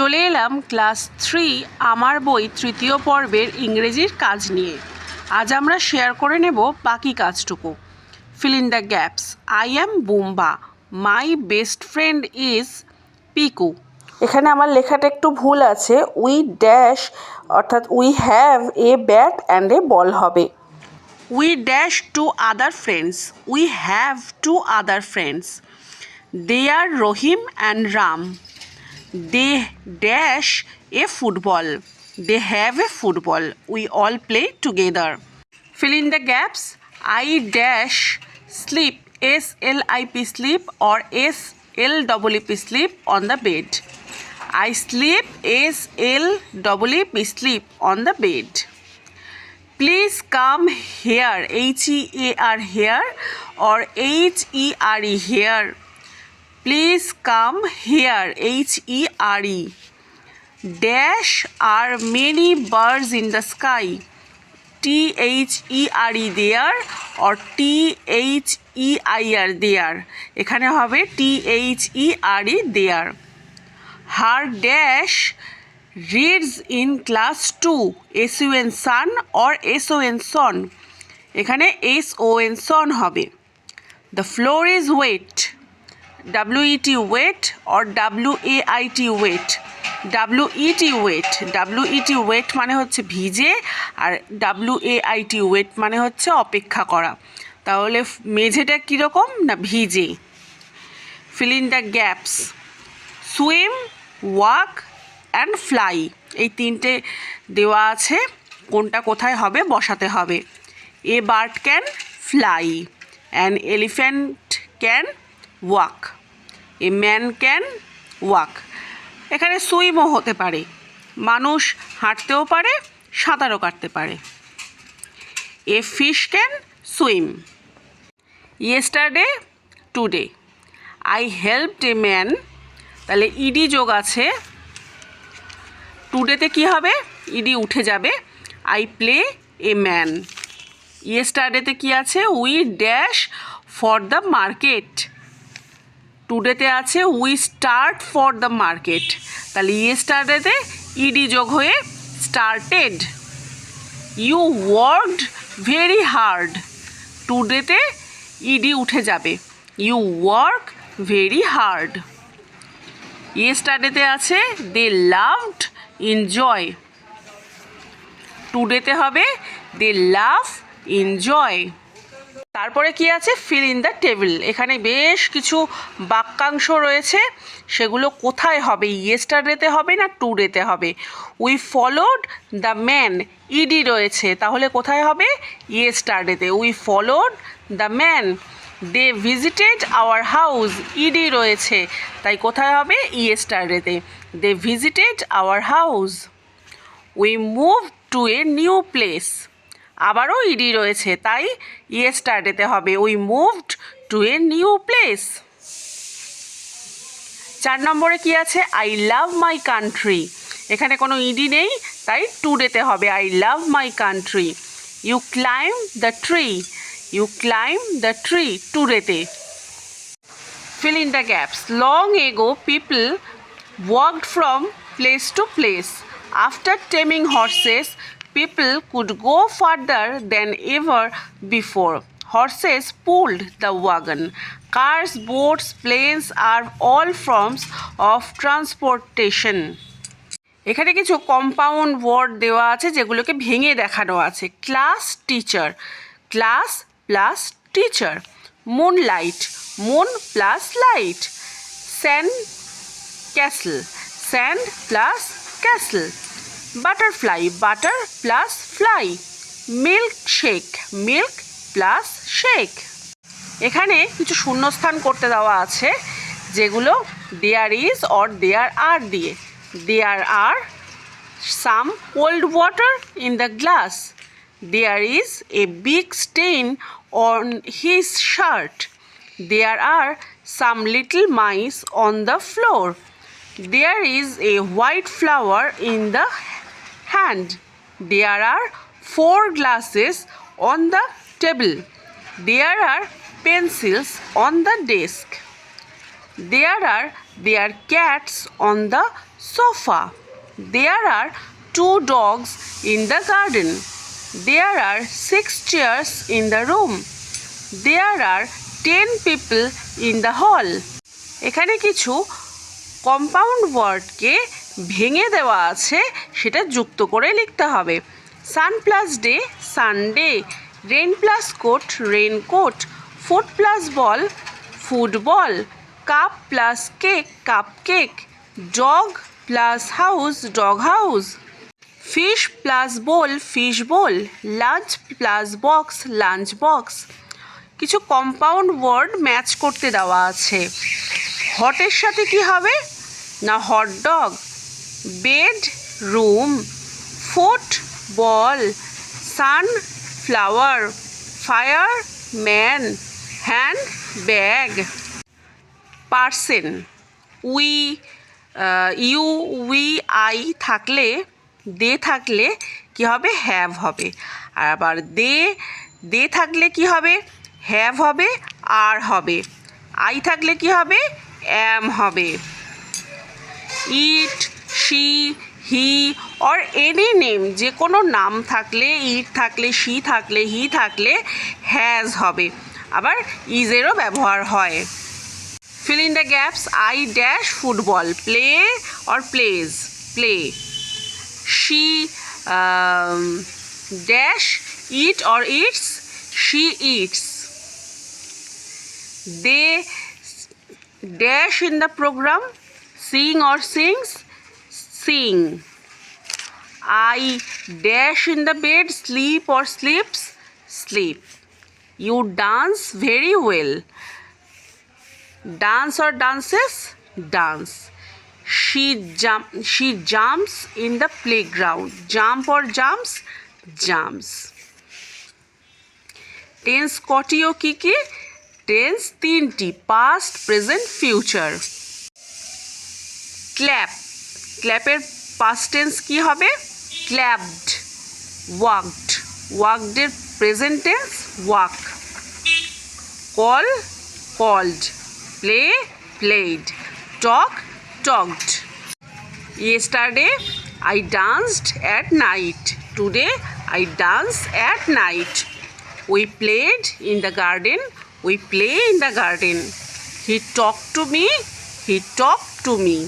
চলে এলাম class three আমার বই তৃতীয় পর্বের ইংরেজির কাজ নিয়ে আজ আমরা শেয়ার করে নেব বাকি কাজটুকু fill in the gaps I am Bumba my best friend is Piku এখানে আমার লেখাটা একটু ভুল আছে উই ড্যাশ অর্থাৎ we have a bat and a ball হবে we dash two other friends we have two other friends they are Rahim and Ram They dash a football. They have a football. We all play together. Fill in the gaps. I dash sleep. S-L-I-P sleep or S-L-E-E-P sleep on the bed. I sleep. S-L-E-E-P sleep on the bed. Please come here. H-E-A-R here or H-E-R-E here. Please come here H E R E dash are many birds in the sky T H E R E there or T H E I R their এখানে হবে T H E R E there her dash reads in class two S U N sun or S O N son এখানে S O N son হবে the floor is wet W E T wet or W A I T wait W E T wet W E T wet মানে হচ্ছে ভিজে আর W A I T wait মানে হচ্ছে অপেক্ষা করা তাহলে মেঝেটা কীরকম না ভিজে fill in the gaps swim walk and fly এই তিনটে দেওয়া আছে কোনটা কোথায় হবে বসাতে হবে a bird can fly an elephant can walk a man can walk এখানে সুইমও হতে পারে মানুষ হাঁটতেও পারে সাঁতারও কাটতে পারে a fish can swim yesterday today I helped a man তাহলে ইডি e যোগ আছে টুডেতে কি হবে ইডি e উঠে যাবে আই প্লে এ ম্যান ইয়েস্টারডেতে কি আছে we dash for the market টুডেতে আছে we start for the market তাহলে ইয়ে স্টার্টেতে ইডি যোগ হয়ে started you worked very hard টুডেতে ED e উঠে যাবে ইউ ওয়ার্ক ভেরি হার্ড স্টার্টেতে আছে দে লাভড এনজয় টুডেতে হবে দে লাভ এনজয় তারপরে কি আছে ফিল ইন দ্য টেবিল এখানে বেশ কিছু বাক্যাংশ রয়েছে সেগুলো কোথায় হবে ইয়েস্টারডেতে হবে না টুডেতে হবে we followed the man E রয়েছে তাহলে কোথায় হবে ইয়েস্টারডেতে we followed the man they visited our house E রয়েছে তাই কোথায় হবে ইয়েস্টারডেতে they visited our house we move to a new place আবারও ইডি রয়েছে তাই ইয়ে স্টার্টেতে হবে we moved to a new place চার নম্বরে কি আছে আই লাভ মাই কান্ট্রি এখানে কোনো ইডি নেই তাই টু ডেতে হবে I love my country you climb the tree you climb the tree two ডেতে fill in the gaps. Long ago, people walked from place to place after taming horses people could go further than ever before. Horses pulled the wagon. Cars, boats, planes are all forms of transportation. এখানে কিছু compound word দেওয়া আছে যেগুলোকে ভেঙে দেখানো আছে class teacher class plus teacher moon light moon plus light sand castle sand plus castle butterfly butter plus fly milk shake milk plus shake এখানে কিছু শূন্যস্থান করতে দেওয়া আছে যেগুলো there is or there are দিয়ে there are some cold water in the glass there is a big stain on his shirt there are some little mice on the floor there is a white flower in the hand. There are four glasses on the table. There are pencils on the desk. There are their cats on the sofa. There are two dogs in the garden. There are six chairs in the room. There are ten people in the hall এখানে কিছু compound ওয়ার্ডকে ভেঙে দেওয়া আছে সেটা যুক্ত করে লিখতে হবে sun plus day Sunday rain plus coat raincoat foot plus ball football cup plus cake cup cake dog plus house dog house fish plus bowl fish bowl lunch plus box lunch box কিছু compound word match করতে দেওয়া আছে হটের সাথে কি হবে না hot dog bedroom football sunflower fireman bag person we you we I থাকলে দে থাকলে কি হবে হ্যাভ হবে আর আবার দে দে থাকলে কি হবে হ্যাভ হবে আর হবে আই থাকলে কি হবে অ্যাম হবে it she he or any name যে কোনো নাম থাকলে ইট থাকলে শি থাকলে হি থাকলে হ্যাজ হবে আবার ইজেরও ব্যবহার হয় fill in the gaps I dash football play or plays play she dash eat or eats she eats they dash in the programme sing or sings sing I dash in the bed sleep or sleeps sleep you dance very well dance or dances dance she she jumps in the playground jump or jumps jumps tense কটিও কি কি tense তিনটি past present future clap ক্ল্যাপের tense কি হবে clapped walked ওয়াকডের present tense walk call called play played talk talked yesterday I danced at night today I dance at night we played in the garden we play in the garden he talk to me he talk to me